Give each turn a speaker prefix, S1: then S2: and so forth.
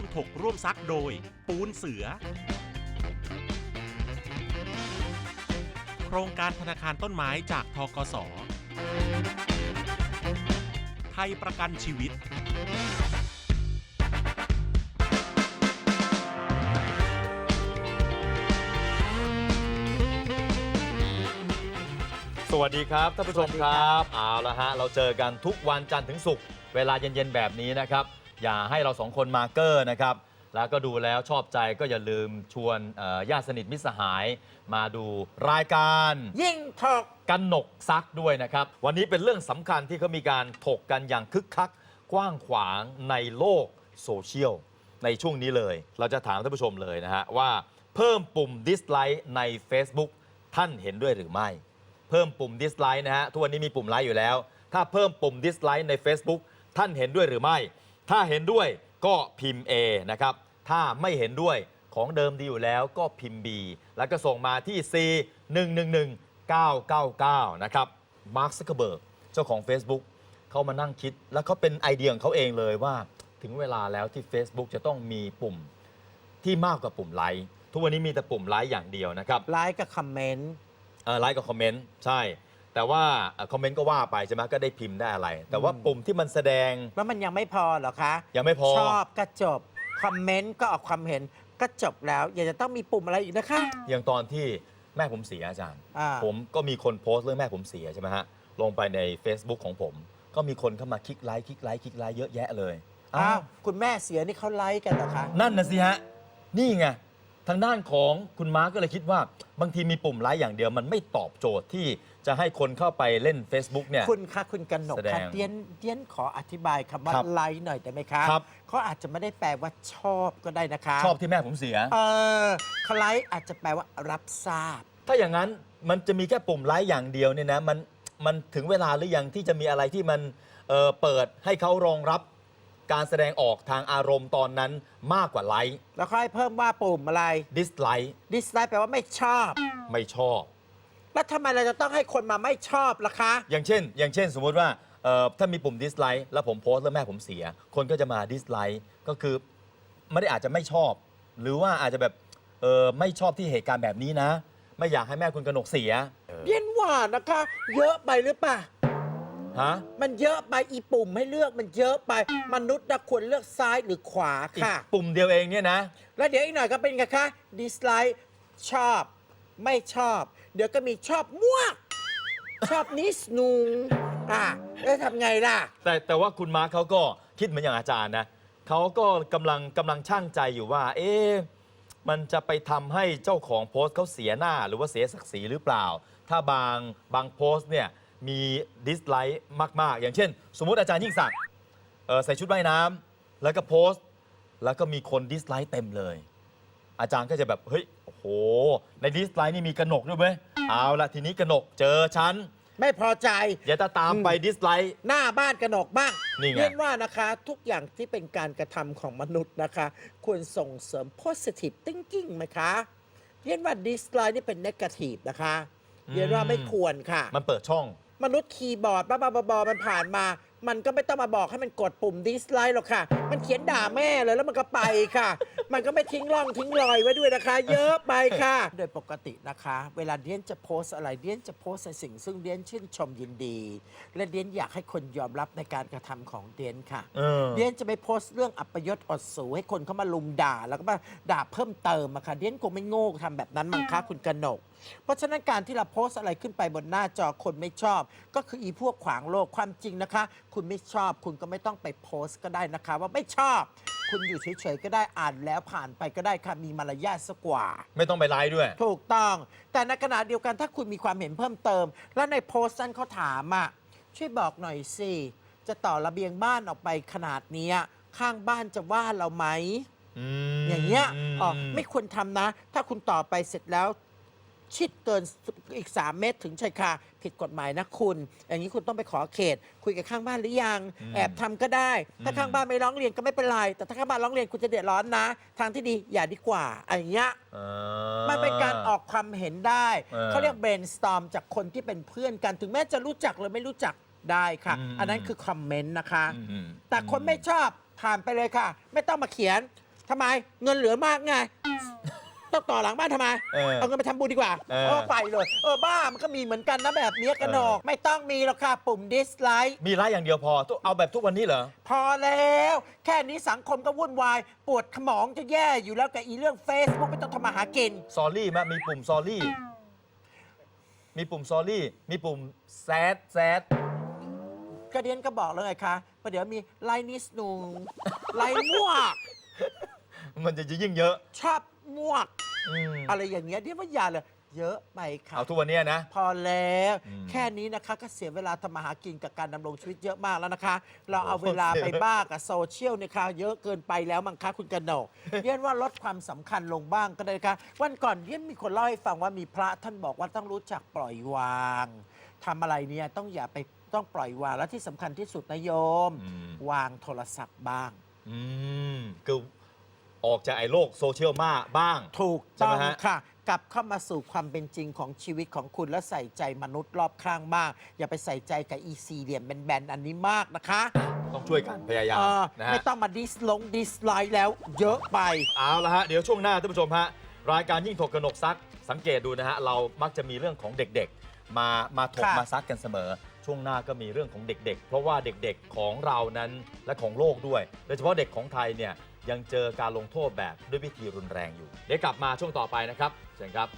S1: วมถกร่วมซักโดย ปูนเสือ โครงการธนาคารต้นไม้จากทกส ไทยประกันชีวิต
S2: สวัสดีครับท่านผู้ชมครับเอาละฮะเราเจอกันทุกวันจันทร์ถึงศุกร์เวลาเย็นๆแบบนี้นะครับ อย่าให้เราสองคนมาเกอร์นะครับ แล้วก็ดูแล้วชอบใจก็อย่าลืมชวนเอ่อญาติสนิทมิตรสหาย มาดูรายการ
S3: ยิ่งถก
S2: กันหนกซักด้วยนะครับ วันนี้เป็นเรื่องสำคัญที่เขามีการถกกันอย่างคึกคัก กว้างขวางในโลกโซเชียล ในช่วงนี้เลย เราจะถามท่านผู้ชมเลยนะฮะว่าเพิ่มปุ่มดิสไลค์ใน Facebook ท่านเห็นด้วยหรือไม่ เพิ่มปุ่มดิสไลค์นะฮะทุกวันนี้มีปุ่มไลค์อยู่แล้ว ถ้าเพิ่มปุ่มดิสไลค์ใน Facebook ท่านเห็นด้วยหรือไม่ ถ้าเห็นด้วยก็พิมพ์ A นะครับ ถ้าไม่เห็นด้วยของเดิมดีอยู่แล้วก็พิมพ์ B แล้วก็ส่งมาที่ C 1 1 1 9 9 9 นะครับ มาร์คซักเคเบิร์กเจ้าของ Facebook เขามานั่งคิด แล้วเขาเป็นไอเดียของเขาเองเลยว่า ถึงเวลาแล้วที่ Facebook จะต้องมีปุ่มที่มากกว่าปุ่มไลค์ทุกวันนี้มีแต่ปุ่มไลค์อย่างเดียวนะครับ
S3: ไลค์กับคอมเมนต์
S2: เอ่อไลค์กับคอมเมนต์ ใช่ แต่ว่าเอ่อคอมเมนต์ก็ว่าไปใช่ไหมก็ได้พิมพ์ได้อะไร แต่ว่า
S3: อืม
S2: ปุ่มที่มันแสดง
S3: แล้วมันยังไม่พอเหรอคะ
S2: ยังไม่พอ
S3: ชอบก็จบคอมเมนต์ก็ออกความเห็นก็จบแล้ว อยากจะต้องมีปุ่มอะไรอีกนะคะ
S2: อย่างตอนที่แม่ผมเสียอาจารย์
S3: อ่า
S2: ผมก็มีคนโพสต์เรื่องแม่ผมเสียใช่ไหมฮะลงไปใน Facebook ของผม ก็มีคนเข้ามาคลิกไลค์คลิกไลค์คลิกไลค์เยอะแยะเลย
S3: อ้าวคุณแม่เสียนี่เขาไลค์กันเหรอคะ
S2: นั่นนะสิฮะนี่ไงทางด้านของคุณมาร์กก็เลยคิดว่า บางทีมีปุ่มไลค์อย่างเดียวมันไม่ตอบโจทย์ที่ จะให้คนเข้าไปเล่น Facebook เนี่ย
S3: คุณคะคุณกันหนก
S2: แสด
S3: คะ
S2: ง
S3: เดียนเดียนขออธิบายคำว่า
S2: ครับ
S3: ไลค์หน่อยได้ไหมคะ
S2: ครับ
S3: เขาอาจจะไม่ได้แปลว่าชอบก็ได้นะคะ
S2: ชอบที่แม่ผมเสีย
S3: เออเขาไลค์อาจจะแปลว่ารับทราบ
S2: ถ้าอย่างนั้นมันจะมีแค่ปุ่มไลค์อย่างเดียวเนี่ยนะมันมันถึงเวลาหรือยังที่จะมีอะไรที่มันเอ่อเปิดให้เขารองรับการแสดงออกทางอารมณ์ตอนนั้นมากกว่าไลค์
S3: แล้วค่อยเพิ่มว่าปุ่มอะไร
S2: ดิสไลค์
S3: ดิสไลค์แปลว่าไม่ชอบ
S2: ไม่ชอบ
S3: แล้วทำไมเราจะต้องให้คนมาไม่ชอบล่ะคะ
S2: อย่างเช่น อย่างเช่นสมมุติว่าเอ่อถ้ามีปุ่มดิสไลค์แล้วผมโพสต์แล้วแม่ผมเสีย คนก็จะมาดิสไลค์ก็คือไม่ได้อาจจะไม่ชอบ หรือว่าอาจจะแบบเออไม่ชอบที่เหตุการณ์แบบนี้นะ ไม่อยากให้แม่คุณกนกเสีย
S3: เดียนว่านะคะ เยอะไปหรือเปล่า
S2: ฮะ
S3: มันเยอะไปอีปุ่มให้เลือกมันเยอะไป มนุษย์นะควรเลือกซ้ายหรือขวา
S2: อีก
S3: ค่ะ
S2: ปุ่มเดียวเองเนี่ยนะ
S3: แล้วเดี๋ยวอีกหน่อยก็เป็นไงคะ dislike ชอบ ไม่ชอบ เดี๋ยวก็มีชอบมั่วชอบนิสนุงอะแล้วทำไงล่ะ
S2: แต่แต่ว่าคุณมาร์คเขาก็คิดเหมือนอย่างอาจารย์นะเขาก็กำลังกำลังช่างใจอยู่ว่า เอ๊ะมันจะไปทำให้เจ้าของโพสต์เขาเสียหน้า หรือว่าเสียศักดิ์ศรีหรือเปล่า ถ้าบางบางโพสต์เนี่ยมีดิสไลค์มาก ๆ อย่างเช่น สมมุติอาจารย์ยิ่งศักดิ์เอ่อใส่ชุดว่ายน้ำแล้วก็โพสต์ แล้วก็มีคนดิสไลค์เต็มเลย อาจารย์ก็จะแบบเฮ้ยโอ้โห ในดิสไลค์นี่มีกระหนกด้วยไหมเอาละทีนี้กระหนกเจอฉัน
S3: ไม่พอใจ
S2: อย่าตาตามไปดิสไลค์
S3: หน้าบ้านกระหนกบ้าง
S2: นี่ไง
S3: เรียนว่านะคะ ทุกอย่างที่เป็นการกระทำของมนุษย์นะคะ ควรส่งเสริม positive thinking ไหมคะเรียนว่า dislike นี่เป็น negative นะคะเรียนว่าไม่ควรค่ะ
S2: มันเปิดช่อง
S3: มนุษย์คีย์บอร์ดบ้าๆบอๆมันผ่านมา มันก็ไม่ต้องมาบอกให้มันกดปุ่ม dislike หรอกค่ะ มันเขียนด่าแม่เลยแล้วมันก็ไปค่ะ มันก็ไม่ทิ้งร่องทิ้งรอยไว้ด้วยนะคะ เยอะไปค่ะ โดยปกตินะคะ เวลาเดียนจะโพสต์อะไรเดียนจะโพสต์ในสิ่ง ซึ่งเดียนชื่นชมยินดี และเดียนอยากให้คนยอมรับในการกระทำของเดียนค่ะ
S2: เออ
S3: เดียนจะไปโพสต์เรื่องอัปยศอดสูให้คนเข้ามาลุมด่า แล้วก็มาด่าเพิ่มเติมอะค่ะเดียนคงไม่โง่ทำแบบนั้นมั้งคะคุณกนก เพราะฉะนั้นการที่เราโพสต์อะไรขึ้นไปบนหน้าจอคนไม่ชอบ ก็คืออีพวกขวางโลกความจริงนะคะคุณไม่ชอบ คุณก็ไม่ต้องไปโพสต์ก็ได้นะคะ ว่าไม่ชอบ คุณอยู่เฉยๆก็ได้อ่านแล้วผ่านไปก็ได้ค่ะมีมารยาทสักกว่า
S2: ไม่ต้องไปไลฟ์ด้วย
S3: ถูกต้อง แต่ในขณะเดียวกันถ้าคุณมีความเห็นเพิ่มเติม แล้วในโพสต์นั้นเขาถามอะช่วยบอกหน่อยสิจะต่อระเบียงบ้านออกไปขนาดเนี้ยข้างบ้านจะว่าเราไหม
S2: อืม
S3: อย่างเงี้ยอ๋อ
S2: ม
S3: ไม่ควรทำนะ ถ้าคุณต่อไปเสร็จแล้ว ชิดเกินอีก 3 เมตร ถึงชายคาผิดกฎหมายนะคุณ อย่างนี้คุณต้องไปขอเขต คุยกับข้างบ้านหรือยังแอบทำก็ได้ ถ้าข้างบ้านไม่ร้องเรียนก็ไม่เป็นไร แต่ถ้าข้างบ้านร้องเรียนคุณจะเดือดร้อนนะ ทางที่ดีอย่าดีกว่าอย่างเงี้ย
S2: อ่า
S3: มันเป็นการออกความเห็นได้
S2: เออ
S3: เขาเรียก brainstorm จากคนที่เป็นเพื่อนกันถึงแม้จะรู้จักหรือไม่รู้จักได้ค่ะ
S2: อืม
S3: อันนั้นคือคอมเมนต์นะคะ
S2: อืม
S3: แต่คนไม่ชอบผ่านไปเลยค่ะ ไม่ต้องมาเขียนทำไมเงินเหลือมากไง ต้องต่อหลังบ้านทำไม
S2: เออ
S3: เอาเงินไปทำบุญดีกว่า
S2: เออ
S3: เออไปเลย เออบ้ามันก็มีเหมือนกันนะแบบนี้กันหนอก ไม่ต้องมีหรอกค่ะปุ่ม dislike
S2: มีไลค์อย่างเดียวพอต้องเอาแบบทุกวันนี้เหรอ
S3: พอแล้ว แค่นี้สังคมก็วุ่นวาย ปวดขมองจะแย่อยู่แล้วกับอีเรื่อง Facebook ไม่ต้องทำมาหากิน
S2: ซอรี่ไหมมีปุ่มซอรี่ มีปุ่มซอรี่ มีปุ่มแซดแซด
S3: กระเดียนก็บอกแล้วไงคะประเดี๋ยวมีไลน์นิสนุงไลน์มั่วก
S2: มันจะยิ่งเยอะ
S3: ชอบ มั่วก
S2: อืม
S3: อะไรอย่างเงี้ยเดียนว่าอย่าเลยเยอะไปค่ะ
S2: เอาทุกวันเนี้ยนะ
S3: พอแล้ว
S2: อืม
S3: แค่นี้นะคะก็เสียเวลาทำมาหากินกับการดำรงชีวิตเยอะมากแล้วนะคะ เราเอา
S2: โอ้โห
S3: เวลาไป
S2: เสีย
S3: บ้ากับโซเชียลเนี่ยค่ะเยอะเกินไปแล้วมั้งคะคุณกนกเรียนว่าลดความสำคัญลงบ้างก็ได้นะคะวันก่อนเรียนมีคนเล่าให้ฟังว่ามีพระท่านบอกว่าต้องรู้จักปล่อยวางทำอะไรเนี่ยต้องอย่าไปต้องปล่อยวางและที่สำคัญที่สุดนะโยม
S2: อืม
S3: วางโทรศัพท์บ้าง
S2: อืมคือ ออกจากไอ้โลกโซเชียลมาบ้าง
S3: ถูก
S2: ใช่
S3: ต้อ
S2: ไหม
S3: ง
S2: ฮะ
S3: ค่ะ กลับเข้ามาสู่ความเป็นจริงของชีวิตของคุณและใส่ใจมนุษย์รอบข้างมาก อย่าไปใส่ใจกับอีซีเหลี่ยมแบนๆอันนี้มากนะคะ
S2: ต้องช่วยกันพยายาม
S3: เออ
S2: นะฮะ
S3: ไม่ต้องมาดิสลงดิสไลค์แล้วเยอะไป
S2: เอาละฮะ เดี๋ยวช่วงหน้าท่านผู้ชมฮะ รายการยิ่งถกกระหนกซักสังเกตดูนะฮะ เรามักจะมีเรื่องของเด็กๆ มามาถก
S3: ค่ะ
S2: มาซักกันเสมอ ช่วงหน้าก็มีเรื่องของเด็กๆ เพราะว่าเด็กๆของเรานั้นและของโลกด้วย โดยเฉพาะเด็กของไทยเนี่ย ยังเจอการลงโทษแบบด้วยวิธีรุนแรงอยู่ เดี๋ยวกลับมาช่วงต่อไปนะครับเชิญครับ